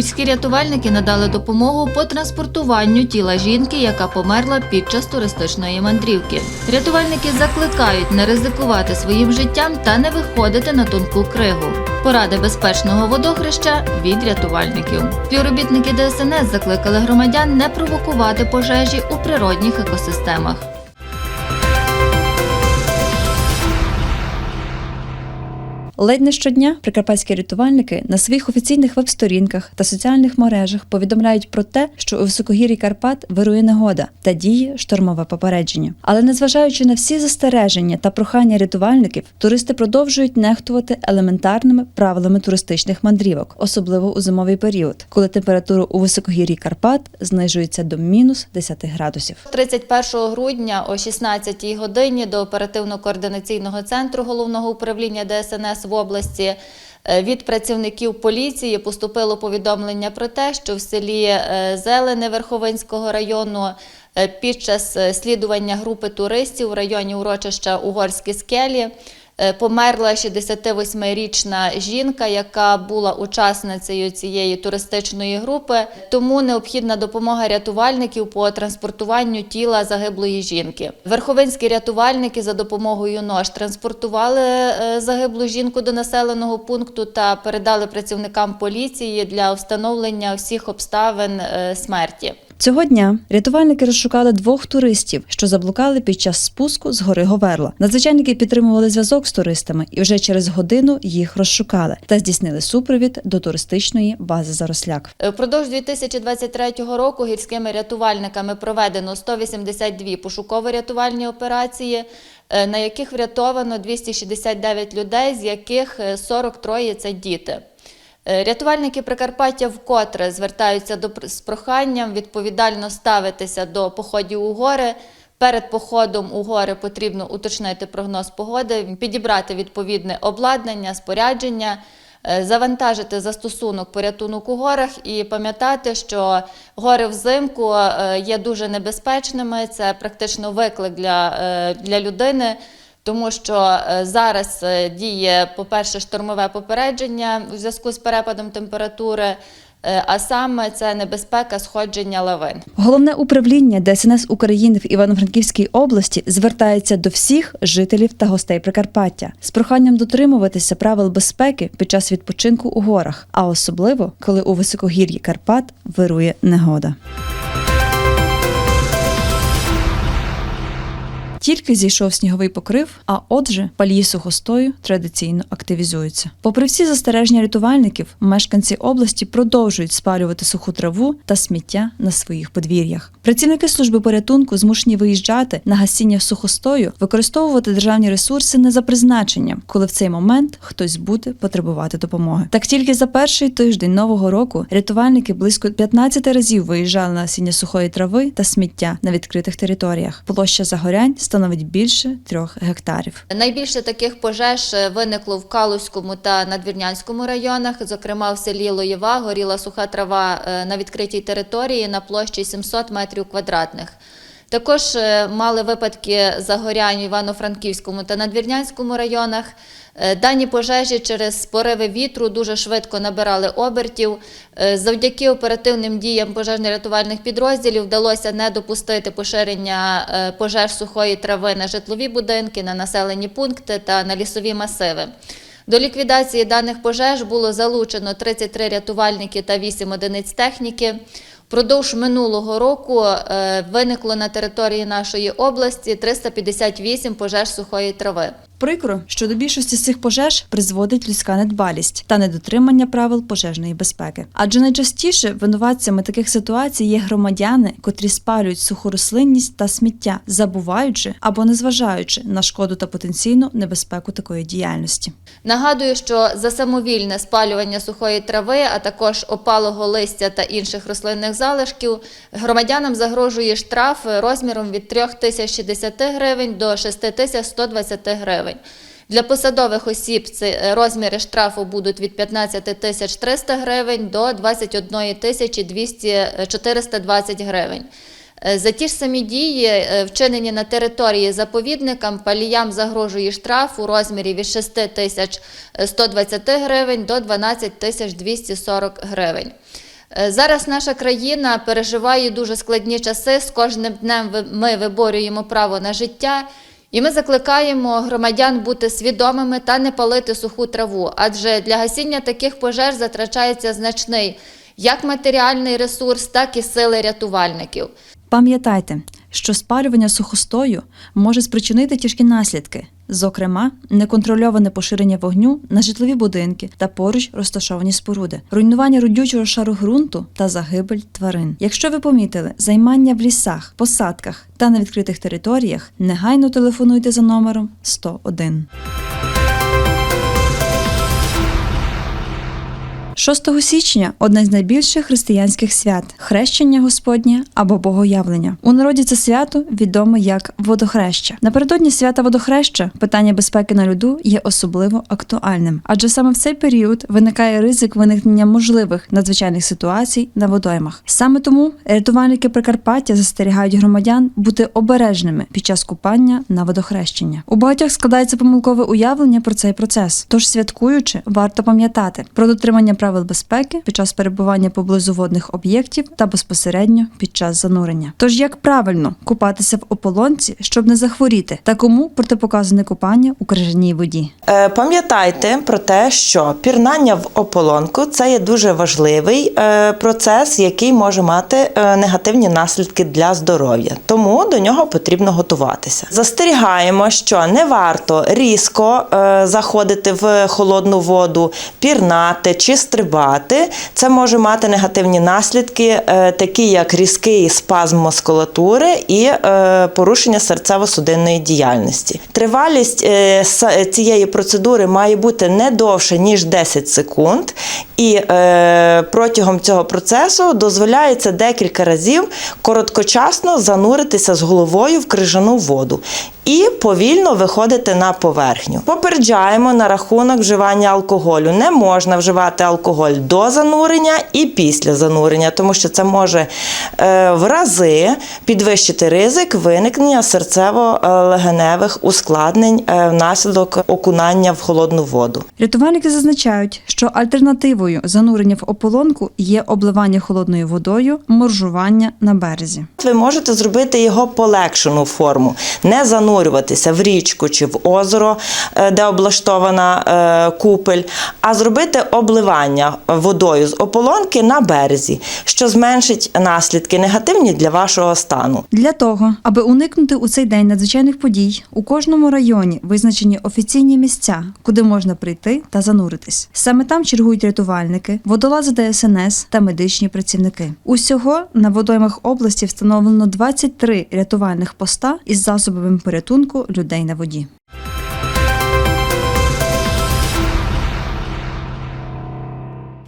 Гірські рятувальники надали допомогу по транспортуванню тіла жінки, яка померла під час туристичної мандрівки. Рятувальники закликають не ризикувати своїм життям та не виходити на тонку кригу. Поради безпечного водохреща від рятувальників. Співробітники ДСНС закликали громадян не провокувати пожежі у природних екосистемах. Ледь не щодня прикарпатські рятувальники на своїх офіційних веб-сторінках та соціальних мережах повідомляють про те, що у високогір'ї Карпат вирує негода та діє штормове попередження. Але незважаючи на всі застереження та прохання рятувальників, туристи продовжують нехтувати елементарними правилами туристичних мандрівок, особливо у зимовий період, коли температура у високогір'ї Карпат знижується до мінус 10 градусів. 31 грудня о 16 годині до оперативно-координаційного центру головного управління ДСНС в області е, від працівників поліції поступило повідомлення про те, що в селі е, Зелене Верховинського району е, під час слідування групи туристів в районі урочища Угорські скелі померла 68-річна жінка, яка була учасницею цієї туристичної групи. Тому необхідна допомога рятувальників по транспортуванню тіла загиблої жінки. Верховинські рятувальники за допомогою нож транспортували е, загиблу жінку до населеного пункту та передали працівникам поліції для встановлення всіх обставин е, смерті. Цього дня рятувальники розшукали двох туристів, що заблукали під час спуску з гори Говерла. Надзвичайники підтримували зв'язок з туристами і вже через годину їх розшукали та здійснили супровід до туристичної бази Заросляк. Е, Впродовж 2023 року гірськими рятувальниками проведено 182 пошуково-рятувальні операції, е, на яких врятовано 269 людей, з яких е, 43 – це діти. Е, Рятувальники Прикарпаття вкотре звертаються до з проханням відповідально ставитися до походів у гори. Перед походом у гори потрібно уточнити прогноз погоди, підібрати відповідне обладнання, спорядження, е, завантажити застосунок порятунок у горах і пам'ятати, що гори взимку е, є дуже небезпечними. Це практично виклик для, для людини. Тому що е, зараз е, діє, по-перше, штормове попередження у зв'язку з перепадом температури, е, а саме це небезпека сходження лавин. Головне управління ДСНС України в Івано-Франківській області звертається до всіх жителів та гостей Прикарпаття з проханням дотримуватися правил безпеки під час відпочинку у горах, а особливо коли у високогір'ї Карпат вирує негода. Тільки зійшов сніговий покрив, а отже, палії сухостою традиційно активізуються. Попри всі застереження рятувальників, мешканці області продовжують спалювати суху траву та сміття на своїх подвір'ях. Працівники служби порятунку змушені виїжджати на гасіння сухостою, використовувати державні ресурси не за призначенням, коли в цей момент хтось буде потребувати допомоги. Так тільки за перший тиждень нового року рятувальники близько 15 разів виїжджали на гасіння сухої трави та сміття на відкритих територіях. Площа загорянь становить більше трьох гектарів. Найбільше таких пожеж е, виникло в Калузькому та Надвірнянському районах. Зокрема, в селі Лоєва горіла суха трава е, на відкритій території на площі 700 метрів квадратних. Також е, мали випадки загорянь в Івано-Франківському та Надвірнянському районах. Е, Дані пожежі через пориви вітру дуже швидко набирали обертів. Е, Завдяки оперативним діям пожежно-рятувальних підрозділів вдалося не допустити поширення пожеж сухої трави на житлові будинки, на населені пункти та на лісові масиви. До ліквідації даних пожеж було залучено 33 рятувальники та 8 одиниць техніки. Впродовж минулого року е, виникло на території нашої області 358 пожеж сухої трави. Прикро, що до більшості з цих пожеж призводить людська недбалість та недотримання правил пожежної безпеки. Адже найчастіше винуватцями таких ситуацій є громадяни, котрі спалюють суху рослинність та сміття, забуваючи або незважаючи на шкоду та потенційну небезпеку такої діяльності. Нагадую, що за самовільне спалювання сухої трави, а також опалого листя та інших рослинних залишків, громадянам загрожує штраф розміром від 3060 гривень до 6120 гривень. Для посадових осіб е, розміри штрафу будуть від 15 тисяч 300 гривень до 21 тисячі 200 420 гривень. Е, За ті ж самі дії, е, вчинені на території заповідника, паліям загрожує штраф у розмірі від 6 тисяч 120 гривень до 12 тисяч 240 гривень. Е, Зараз наша країна переживає дуже складні часи. З кожним днем ми виборюємо право на життя. І ми закликаємо громадян бути свідомими та не палити суху траву, адже для гасіння таких пожеж затрачається значний як матеріальний ресурс, так і сили рятувальників. Пам'ятайте, що спалювання сухостою може спричинити тяжкі наслідки, зокрема, неконтрольоване поширення вогню на житлові будинки та поруч розташовані споруди, руйнування родючого шару ґрунту та загибель тварин. Якщо ви помітили займання в лісах, посадках та на відкритих територіях, негайно телефонуйте за номером 101. 6 січня одне з найбільших християнських свят хрещення Господнє або Богоявлення. У народі це свято відоме як водохреща. Напередодні свята водохреща питання безпеки на льоду є особливо актуальним, адже саме в цей період виникає ризик виникнення можливих надзвичайних ситуацій на водоймах. Саме тому рятувальники Прикарпаття застерігають громадян бути обережними під час купання на водохрещення. У багатьох складається помилкове уявлення про цей процес. Тож, святкуючи, варто пам'ятати про дотримання правил безпеки під час перебування поблизу водних об'єктів та безпосередньо під час занурення. Тож як правильно купатися в ополонці, щоб не захворіти, та кому протипоказане купання у крижаній воді. Е, Пам'ятайте про те, що пірнання в ополонку це є дуже важливий е, процес, який може мати е, негативні наслідки для здоров'я. Тому до нього потрібно готуватися. Застерігаємо, що не варто різко е, заходити в холодну воду, пірнати чи стрибати. Це може мати негативні наслідки, е, такі як різкий спазм мускулатури і е, порушення серцево-судинної діяльності. Тривалість е, цієї процедури має бути не довше ніж 10 секунд, і е, протягом цього процесу дозволяється декілька разів короткочасно зануритися з головою в крижану воду. І повільно виходити на поверхню. Попереджаємо на рахунок вживання алкоголю. Не можна вживати алкоголь до занурення і після занурення, тому що це може е, в рази підвищити ризик виникнення серцево-легеневих ускладнень е, внаслідок окунання в холодну воду. Рятувальники зазначають, що альтернативою занурення в ополонку є обливання холодною водою, моржування на березі. Ви можете зробити його полегшену форму, не занурюватися в річку чи в озеро, е, де облаштована е, купель, а зробити обливання водою з ополонки на березі, що зменшить наслідки негативні для вашого стану. Для того, аби уникнути у цей день надзвичайних подій, у кожному районі визначені офіційні місця, куди можна прийти та зануритись. Саме там чергують рятувальники, водолази ДСНС та медичні працівники. Усього на водоймах області встановлено 23 рятувальних поста із засобами порятунку людей на воді.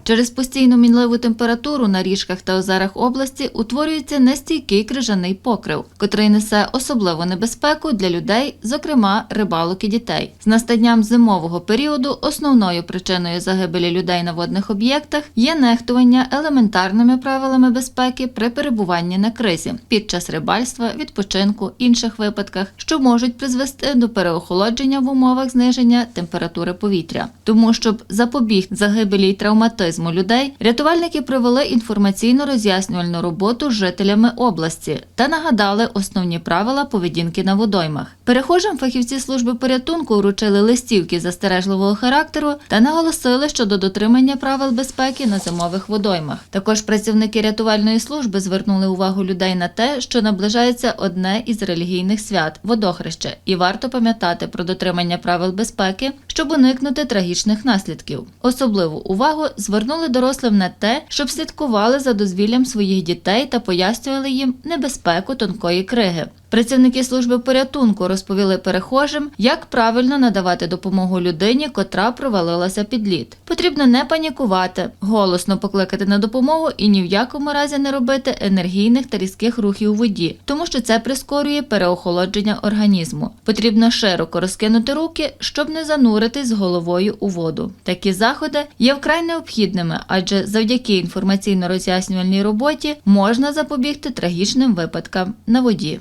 Через постійну мінливу температуру на річках та озерах області утворюється нестійкий крижаний покрив, котрий несе особливу небезпеку для людей, зокрема рибалок і дітей. З настанням зимового періоду основною причиною загибелі людей на водних об'єктах є нехтування елементарними правилами безпеки при перебуванні на кризі під час рибальства, відпочинку, інших випадках, що можуть призвести до переохолодження в умовах зниження температури повітря. Тому, щоб запобігти загибелі й травматизму людей, рятувальники провели інформаційно роз'яснювальну роботу з жителями області та нагадали основні правила поведінки на водоймах. Перехожим фахівці служби порятунку вручили листівки застережливого характеру та наголосили щодо дотримання правил безпеки на зимових водоймах. Також працівники рятувальної служби звернули увагу людей на те, що наближається одне із релігійних свят водохреще, і варто пам'ятати про дотримання правил безпеки, щоб уникнути трагічних наслідків. Особливу увагу звернули дорослим на те, щоб слідкували за дозвіллям своїх дітей та пояснювали їм небезпеку тонкої криги. Працівники служби порятунку розповіли перехожим, як правильно надавати допомогу людині, котра провалилася під лід. Потрібно не панікувати, голосно покликати на допомогу і ні в якому разі не робити енергійних та різких рухів у воді, тому що це прискорює переохолодження організму. Потрібно широко розкинути руки, щоб не зануритись з головою у воду. Такі заходи є вкрай необхідними, адже завдяки інформаційно-роз'яснювальній роботі можна запобігти трагічним випадкам на воді.